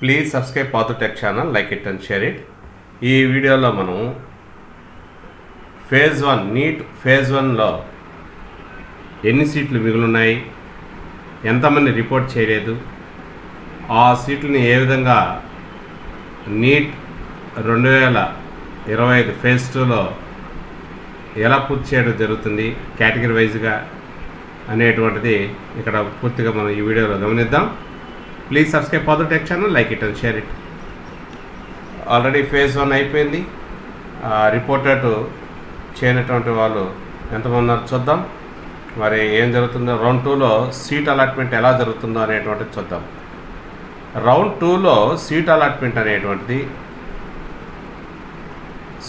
Please subscribe Pathu tech channel like it and share it ఈ వీడియోలో మనం phase one neat phase వన్లో ఎన్ని సీట్లు మిగులున్నాయి ఎంతమంది రిపోర్ట్ చేయలేదు? ఆ సీట్లని ఏ విధంగా నీట్ రెండు వేల ఇరవై ఐదు ఫేజ్ టూలో ఎలా పూర్తి చేయడం జరుగుతుంది? కేటగిరీ వైజ్గా అనేటువంటిది ఇక్కడ పూర్తిగా మనం ఈ వీడియోలో గమనిద్దాం. Please subscribe Padu tech channel like it and share it already phase one అయిపోయింది. రిపోర్టెడ్ చేయనటువంటి వాళ్ళు ఎంతమంది ఉన్నారు చూద్దాం. మరి ఏం జరుగుతుందో రౌండ్ టూలో సీట్ అలాట్మెంట్ ఎలా జరుగుతుందో అనేటువంటిది చూద్దాం. రౌండ్ టూలో సీట్ అలాట్మెంట్ అనేటువంటిది.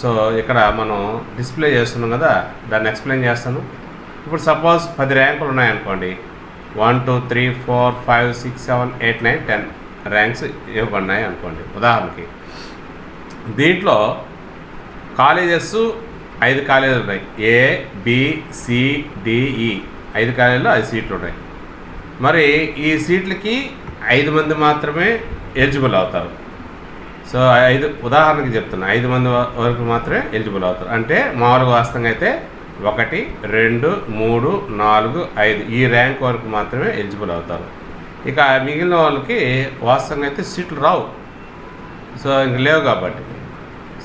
సో ఇక్కడ మనం డిస్ప్లే చేస్తున్నాం కదా దాన్ని ఎక్స్ప్లెయిన్ చేస్తాను. ఇప్పుడు సపోజ్ పది ర్యాంకులు ఉన్నాయనుకోండి. One two three four five six seven eight nine ten ranks ఇవ్వబడినాయి అనుకోండి. ఉదాహరణకి దీంట్లో కాలేజెస్ ఐదు కాలేజీలు ఉన్నాయి. A B e. ఐదు కాలేజీలో ఐదు సీట్లు ఉన్నాయి. మరి ఈ సీట్లకి ఐదు మంది మాత్రమే ఎలిజిబుల్ అవుతారు. సో ఐదు ఉదాహరణకి చెప్తున్నా. ఐదు మంది వరకు మాత్రమే ఎలిజిబుల్ అవుతారు. అంటే మామూలుగా వాస్తవంగా అయితే ఒకటి రెండు మూడు నాలుగు ఐదు. ఈ ర్యాంక్ వరకు మాత్రమే ఎలిజిబుల్ అవుతారు. ఇక మిగిలిన వాళ్ళకి వాస్తవంగా అయితే సీట్లు రావు. సో ఇంక లేవు కాబట్టి.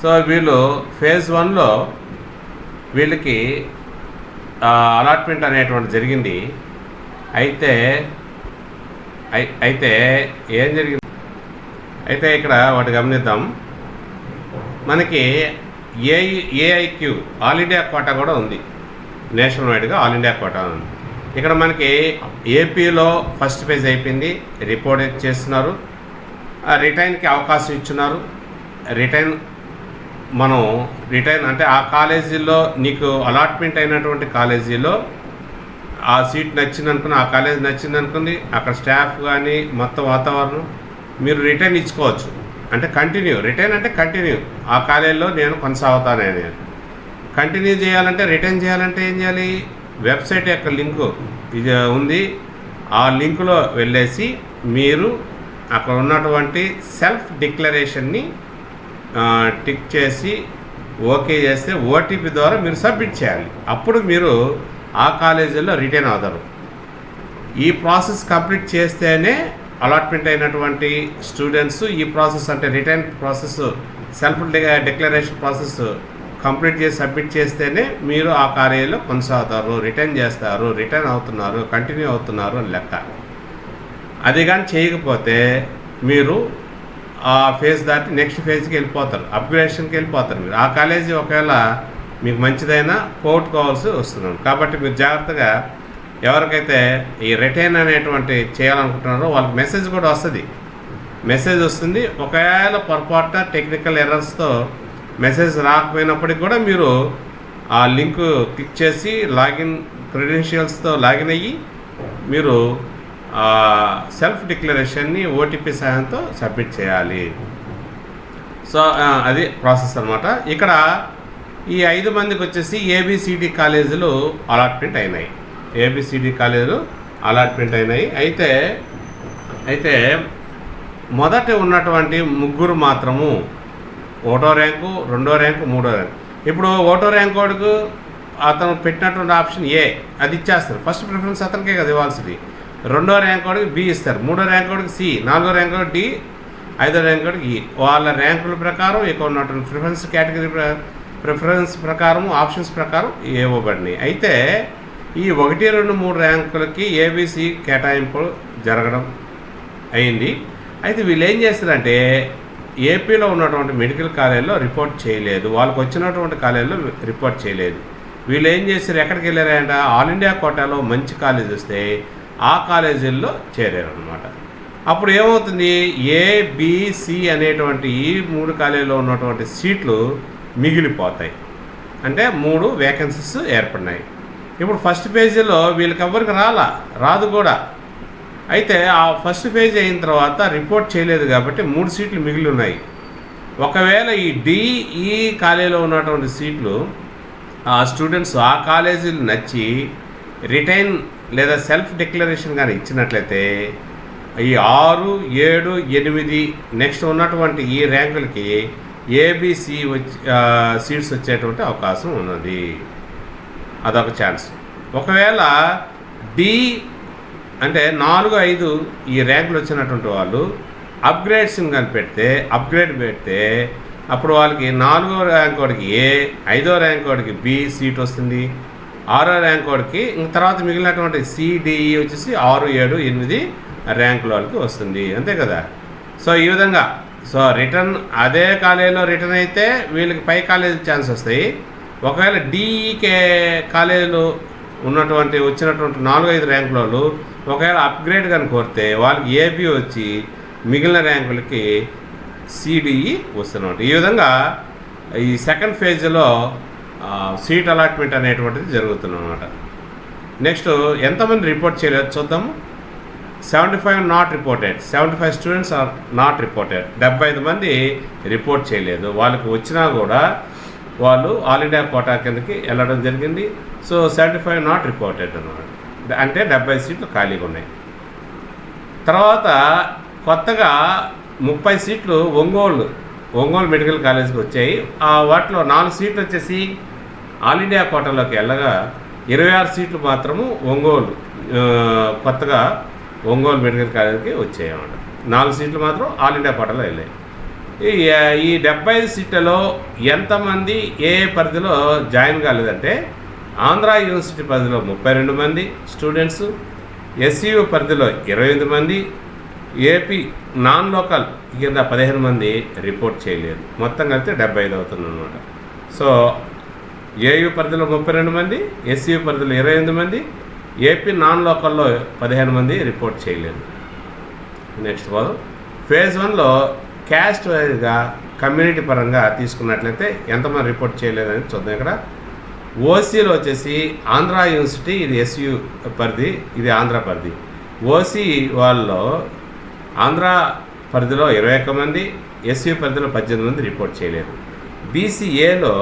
సో వీళ్ళు ఫేజ్ వన్లో వీళ్ళకి అలాట్మెంట్ అనేటువంటి జరిగింది. అయితే అయితే ఏం జరిగింది? అయితే ఇక్కడ వాటి గమనిద్దాం. మనకి A AIQ all India quota కూడా ఉంది. నేషనల్ వైడ్గా ఆల్ ఇండియా కోటా ఉంది. ఇక్కడ మనకి ఏపీలో ఫస్ట్ పేజ్ అయిపోయింది. రిపోర్ట్ చేస్తున్నారు. రిటైన్కి అవకాశం ఇచ్చున్నారు. రిటైన్ మనం రిటైన్ అంటే ఆ కాలేజీలో నీకు అలాట్మెంట్ అయినటువంటి కాలేజీలో ఆ సీట్ నచ్చింది అనుకుని ఆ కాలేజ్ నచ్చింది అనుకుంది అక్కడ స్టాఫ్ కానీ మొత్తం వాతావరణం మీరు రిటర్న్ ఇచ్చుకోవచ్చు. అంటే కంటిన్యూ రిటర్న్ అంటే కంటిన్యూ ఆ కాలేజీలో నేను కొనసాగుతానే నేను. కంటిన్యూ చేయాలంటే రిటర్న్ చేయాలంటే ఏం చేయాలి? వెబ్సైట్ యొక్క లింకు ఇది ఉంది. ఆ లింకులో వెళ్ళేసి మీరు అక్కడ ఉన్నటువంటి సెల్ఫ్ డిక్లరేషన్ని టిక్ చేసి ఓకే చేస్తే ఓటీపీ ద్వారా మీరు సబ్మిట్ చేయాలి. అప్పుడు మీరు ఆ కాలేజీలో రిటైన్ అవుతారు. ఈ ప్రాసెస్ కంప్లీట్ చేస్తేనే అలాట్మెంట్ అయినటువంటి స్టూడెంట్స్ ఈ ప్రాసెస్ అంటే return process self declaration process complete చేసి సబ్మిట్ చేస్తేనే మీరు ఆ కార్యాలయంలో కొనసాగుతారు రిటర్న్ చేస్తారు రిటర్న్ అవుతున్నారు కంటిన్యూ అవుతున్నారు అని లెక్క. అది కానీ చేయకపోతే మీరు ఆ ఫేజ్ దాటి నెక్స్ట్ ఫేజ్కి వెళ్ళిపోతారు అప్గ్రేషన్కి వెళ్ళిపోతారు మీరు. ఆ కాలేజీ ఒకవేళ మీకు మంచిదైనా పోగొట్టుకోవాల్సి వస్తున్నాను కాబట్టి మీరు జాగ్రత్తగా ఎవరికైతే ఈ రిటైన్ అనేటువంటి చేయాలనుకుంటున్నారో వాళ్ళకి మెసేజ్ కూడా వస్తుంది. మెసేజ్ వస్తుంది. ఒకవేళ పొరపాటున టెక్నికల్ ఎర్రర్స్తో మెసేజ్ రాకపోయినప్పటికి కూడా మీరు ఆ లింక్ క్లిక్ చేసి లాగిన్ క్రెడెన్షియల్స్తో లాగిన్ అయ్యి మీరు సెల్ఫ్ డిక్లరేషన్ని ఓటీపీ సహాయంతో సబ్మిట్ చేయాలి. సో అది ప్రాసెస్ అనమాట ఇక్కడ ఈ ఐదు మందికి వచ్చేసి ఏబిసిడి కాలేజీలు అలాట్మెంట్ అయినాయి. ఏబిసిడి కాలేజీలు అలాట్మెంట్ అయినాయి. అయితే అయితే మొదట ఉన్నటువంటి ముగ్గురు మాత్రము ఒకటో ర్యాంకు రెండో ర్యాంకు మూడో ర్యాంకు. ఇప్పుడు ఒకటో ర్యాంక్ వాడుకు అతను పెట్టినటువంటి ఆప్షన్ ఏ అది ఇచ్చేస్తారు. ఫస్ట్ ప్రిఫరెన్స్ అతనికే కదా ఇవ్వాల్సింది. రెండో ర్యాంక్ వాడికి బి ఇస్తారు. మూడో ర్యాంక్ వాడికి సి నాలుగో ర్యాంక్ వాడికి డి ఐదో ర్యాంక్ వాడికి ఈ. వాళ్ళ ర్యాంకుల ప్రకారం ఇక ఉన్నటువంటి ప్రిఫరెన్స్ కేటగిరీ ప్ర- ప్రిఫరెన్స్ ప్రకారం ఆప్షన్స్ ప్రకారం ఇవ్వబడినాయి. అయితే ఈ ఒకటి రెండు మూడు ర్యాంకులకి ఏబీసీ కేటాయింపు జరగడం అయింది. అయితే వీళ్ళు ఏం చేస్తారంటే ఏపీలో ఉన్నటువంటి మెడికల్ కాలేజీలో రిపోర్ట్ చేయలేదు. వాళ్ళకి వచ్చినటువంటి కాలేజీలో రిపోర్ట్ చేయలేదు. వీళ్ళు ఏం చేశారు? ఎక్కడికి వెళ్ళారంట? ఆల్ ఇండియా కోటాలో మంచి కాలేజ్ వస్తే ఆ కాలేజీల్లో చేరారనమాట అప్పుడు ఏమవుతుంది? ఏబిసి అనేటువంటి ఈ మూడు కాలేజీలో ఉన్నటువంటి సీట్లు మిగిలిపోతాయి. అంటే మూడు వేకెన్సీస్ ఏర్పడినాయి. ఇప్పుడు ఫస్ట్ పేజీలో వీళ్ళకి ఎవరికి రాలా? రాదు కూడా. అయితే ఆ ఫస్ట్ పేజ్ అయిన తర్వాత రిపోర్ట్ చేయలేదు కాబట్టి మూడు సీట్లు మిగిలి ఉన్నాయి ఒకవేళ ఈ డిఈ e కాలేజీలో ఉన్నటువంటి సీట్లు ఆ స్టూడెంట్స్ ఆ కాలేజీలు నచ్చి రిటైన్ లేదా సెల్ఫ్ డిక్లరేషన్ కానీ ఇచ్చినట్లయితే ఈ ఆరు ఏడు ఎనిమిది నెక్స్ట్ ఉన్నటువంటి ఈ ర్యాంకులకి ఏబిసి వచ్చి సీట్స్ వచ్చేటువంటి అవకాశం ఉన్నది. అదొక ఛాన్స్ ఒకవేళ డి అంటే నాలుగు ఐదు ఈ ర్యాంకులు వచ్చినటువంటి వాళ్ళు అప్గ్రేడ్స్ని కనిపెడితే అప్గ్రేడ్ పెడితే అప్పుడు వాళ్ళకి నాలుగో ర్యాంక్ వాడికి ఏ ఐదో ర్యాంక్ వాడికి బి సీట్ వస్తుంది. ఆరో ర్యాంక్ వాడికి ఇంక తర్వాత మిగిలినటువంటి సిడిఈ e వచ్చేసి ఆరు ఏడు ఎనిమిది ర్యాంకుల వాళ్ళకి వస్తుంది. అంతే కదా? సో ఈ విధంగా. సో రిటర్న్ అదే కాలేజీలో రిటర్న్ అయితే వీళ్ళకి పై కాలేజీ ఛాన్స్ వస్తాయి. ఒకవేళ డిఈకే కాలేజీలో ఉన్నటువంటి వచ్చినటువంటి నాలుగు ఐదు ర్యాంకుల వాళ్ళు ఒకవేళ అప్గ్రేడ్ కానీ కోరితే వాళ్ళకి ఏబి వచ్చి మిగిలిన ర్యాంకులకి సిడిఈ e వస్తున్నమాట ఈ విధంగా ఈ సెకండ్ ఫేజ్లో సీట్ అలాట్మెంట్ అనేటువంటిది జరుగుతుందన్నమాట నెక్స్ట్ ఎంతమంది రిపోర్ట్ చేయలేదు చూద్దాము seventy five not reported seventy five students are not reported డెబ్బై ఐదు మంది రిపోర్ట్ చేయలేదు. వాళ్ళకి వచ్చినా కూడా వాళ్ళు ఆల్ ఇండియా కోటా కిందకి వెళ్ళడం జరిగింది. So seventy five not reported అనమాట అంటే డెబ్బై సీట్లు ఖాళీగా ఉన్నాయి. తర్వాత కొత్తగా ముప్పై సీట్లు ఒంగోలు ఒంగోలు మెడికల్ కాలేజ్కి వచ్చాయి. ఆ వాటిలో నాలుగు సీట్లు వచ్చేసి ఆల్ ఇండియా కోటాలోకి వెళ్ళగా ఇరవై ఆరు సీట్లు మాత్రము ఒంగోలు కొత్తగా ఒంగోలు మెడికల్ కాలేజ్కి వచ్చాయి అన్నమాట. నాలుగు సీట్లు మాత్రం ఆల్ ఇండియా కోటాలో వెళ్ళాయి. ఈ ఈ డెబ్బై ఐదు సీట్లలో ఎంతమంది ఏ పరిధిలో జాయిన్ కాలేదంటే ఆంధ్ర యూనివర్సిటీ పరిధిలో ముప్పై రెండు మంది స్టూడెంట్స్ ఎస్సీయు పరిధిలో ఇరవై ఎనిమిది మంది ఏపీ నాన్ లోకల్ కింద పదిహేను మంది రిపోర్ట్ చేయలేదు. మొత్తం కలిపితే డెబ్బై ఐదు అవుతుందన్నమాట. సో ఏయు పరిధిలో ముప్పై రెండు మంది ఎస్సీయు పరిధిలో ఇరవై ఎనిమిది మంది ఏపీ నాన్ లోకల్లో పదిహేను మంది రిపోర్ట్ చేయలేదు. నెక్స్ట్ పోదాం. ఫేజ్ వన్లో క్యాస్ట్ వైజ్గా కమ్యూనిటీ పరంగా తీసుకున్నట్లయితే ఎంతమంది రిపోర్ట్ చేయలేదని చూద్దాం ఇక్కడ. ఓసీలో వచ్చేసి ఆంధ్ర యూనివర్సిటీ ఇది ఎస్యు పరిధి ఇది ఆంధ్ర పరిధి. ఓసీ వాళ్ళలో ఆంధ్ర పరిధిలో ఇరవై ఒక్క మంది ఎస్యు పరిధిలో పద్దెనిమిది మంది రిపోర్ట్ చేయలేదు. బీసీఏలో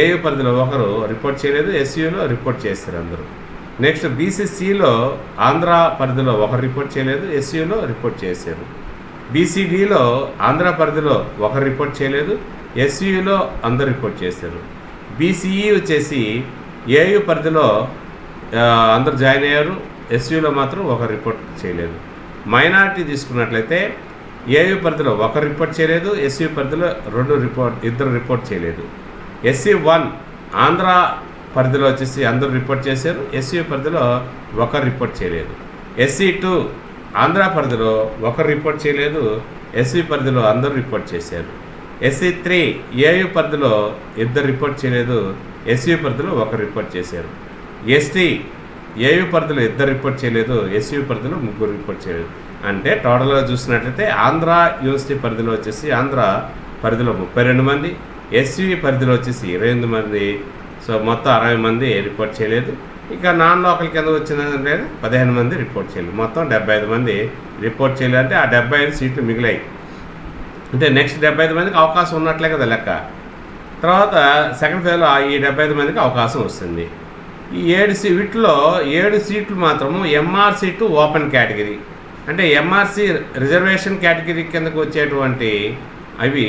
ఏయు పరిధిలో ఒకరు రిపోర్ట్ చేయలేదు ఎస్యూలో రిపోర్ట్ చేస్తారు అందరూ. నెక్స్ట్ బీసీసీలో ఆంధ్ర పరిధిలో ఒకరు రిపోర్ట్ చేయలేదు ఎస్యూలో రిపోర్ట్ చేశారు. బీసీడీలో ఆంధ్ర పరిధిలో ఒకరు రిపోర్ట్ చేయలేదు ఎస్యూలో అందరు రిపోర్ట్ చేశారు. బీసీఈ వచ్చేసి ఏయు పరిధిలో అందరు జాయిన్ అయ్యారు ఎస్యూలో మాత్రం ఒకరు రిపోర్ట్ చేయలేదు. మైనారిటీ తీసుకున్నట్లయితే ఏయు పరిధిలో ఒకరు రిపోర్ట్ చేయలేదు ఎస్యూ పరిధిలో రెండు రిపోర్ట్ ఇద్దరు రిపోర్ట్ చేయలేదు. ఎస్సీ వన్ ఆంధ్ర పరిధిలో వచ్చేసి అందరూ రిపోర్ట్ చేశారు ఎస్యూ పరిధిలో ఒకరు రిపోర్ట్ చేయలేదు. ఎస్సీ టూ ఆంధ్ర పరిధిలో ఒకరు రిపోర్ట్ చేయలేదు ఎస్వి పరిధిలో అందరూ రిపోర్ట్ చేశారు. ఎస్సీ త్రీ ఏయు పరిధిలో ఇద్దరు రిపోర్ట్ చేయలేదు ఎస్యూ పరిధిలో ఒకరు రిపోర్ట్ చేశారు. ఎస్టీ ఏయు పరిధిలో ఇద్దరు రిపోర్ట్ చేయలేదు ఎస్యూ పరిధిలో ముగ్గురు రిపోర్ట్ చేయలేదు. అంటే టోటల్గా చూసినట్లయితే ఆంధ్ర యూనివర్సిటీ పరిధిలో వచ్చేసి ఆంధ్ర పరిధిలో ముప్పై రెండు మంది ఎస్వి పరిధిలో వచ్చేసి ఇరవై ఎనిమిది మంది సో మొత్తం అరవై మంది రిపోర్ట్ చేయలేదు. ఇక నాన్ లోకల్ కింద వచ్చిందంటే పదిహేను మంది రిపోర్ట్ చేయలేదు. మొత్తం డెబ్బై ఐదు మంది రిపోర్ట్ చేయలేదు అంటే ఆ డెబ్బై ఐదు సీట్లు మిగిలాయి. అంటే నెక్స్ట్ డెబ్బై ఐదు మందికి అవకాశం ఉన్నట్లే కదా లెక్క. తర్వాత సెకండ్ ఫేజ్లో ఈ డెబ్బై ఐదు మందికి అవకాశం వస్తుంది. ఈ ఏడు సీ వీటిలో ఏడు సీట్లు మాత్రము ఎంఆర్ సీటు ఓపెన్ కేటగిరీ అంటే ఎంఆర్సీ రిజర్వేషన్ కేటగిరీ కిందకు వచ్చేటువంటి అవి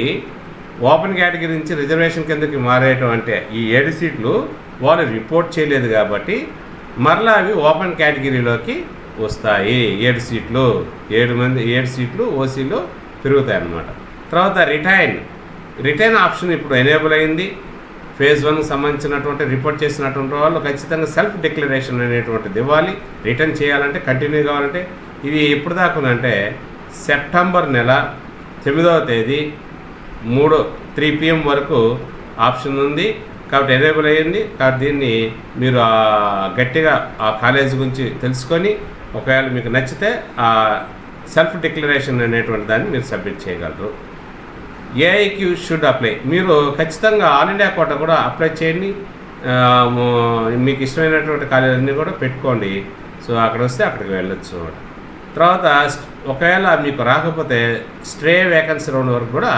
ఓపెన్ కేటగిరీ నుంచి రిజర్వేషన్ కిందకి మారేటువంటి ఈ ఏడు సీట్లు వాళ్ళు రిపోర్ట్ చేయలేదు కాబట్టి మరలా అవి ఓపెన్ కేటగిరీలోకి వస్తాయి. ఏడు సీట్లు ఏడు మంది ఏడు సీట్లు ఓసీలో పెరుగుతాయి అన్నమాట తర్వాత రిటైన్. రిటైన్ ఆప్షన్ ఇప్పుడు ఎనేబుల్ అయింది. ఫేజ్ వన్కి సంబంధించినటువంటి రిపోర్ట్ చేసినటువంటి వాళ్ళు ఖచ్చితంగా సెల్ఫ్ డిక్లరేషన్ అనేటువంటిది ఇవ్వాలి. రిటర్న్ చేయాలంటే కంటిన్యూ కావాలంటే. ఇది ఎప్పుడు దాకుందంటే సెప్టెంబర్ నెల తొమ్మిదవ తేదీ మూడు త్రీ పిఎం వరకు ఆప్షన్ ఉంది. కాబట్టి ఎనేబుల్ అయ్యింది కాబట్టి దీన్ని మీరు గట్టిగా ఆ కాలేజ్ గురించి తెలుసుకొని ఒకవేళ మీకు నచ్చితే ఆ సెల్ఫ్ డిక్లరేషన్ అనేటువంటి దాన్ని మీరు సబ్మిట్ చేయగలరు. ఏఐక్యూ షుడ్ అప్లై మీరు ఖచ్చితంగా ఆల్ ఇండియా కోట కూడా అప్లై చేయండి. మీకు ఇష్టమైనటువంటి కాలేజీలన్నీ కూడా పెట్టుకోండి. సో అక్కడ వస్తే అక్కడికి వెళ్ళొచ్చు తర్వాత ఒకవేళ మీకు రాకపోతే స్ట్రే వేకెన్సీ రౌండ్ వరకు కూడా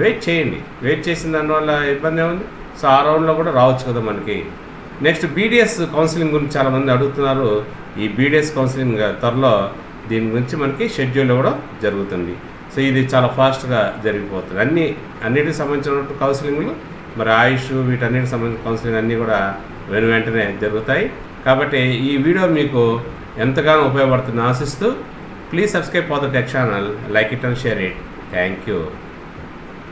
వెయిట్ చేయండి. వెయిట్ చేసిన దానివల్ల ఇబ్బంది ఏముంది? సో ఆ రౌండ్లో కూడా రావచ్చు కదా మనకి. నెక్స్ట్ బీడిఎస్ కౌన్సిలింగ్ గురించి చాలామంది అడుగుతున్నారు. ఈ బీడిఎస్ కౌన్సిలింగ్ త్వరలో దీని గురించి మనకి షెడ్యూల్ కూడా జరుగుతుంది. సో ఇది చాలా ఫాస్ట్గా జరిగిపోతుంది. అన్ని అన్నిటికి సంబంధించిన కౌన్సిలింగ్లు మరి ఆయుష్ వీటన్నిటికి సంబంధించిన కౌన్సిలింగ్ అన్నీ కూడా వెను వెంటనే జరుగుతాయి. కాబట్టి ఈ వీడియో మీకు ఎంతగానో ఉపయోగపడుతుంది ఆశిస్తూ please subscribe for the tech channel. Like it and share it. Thank you.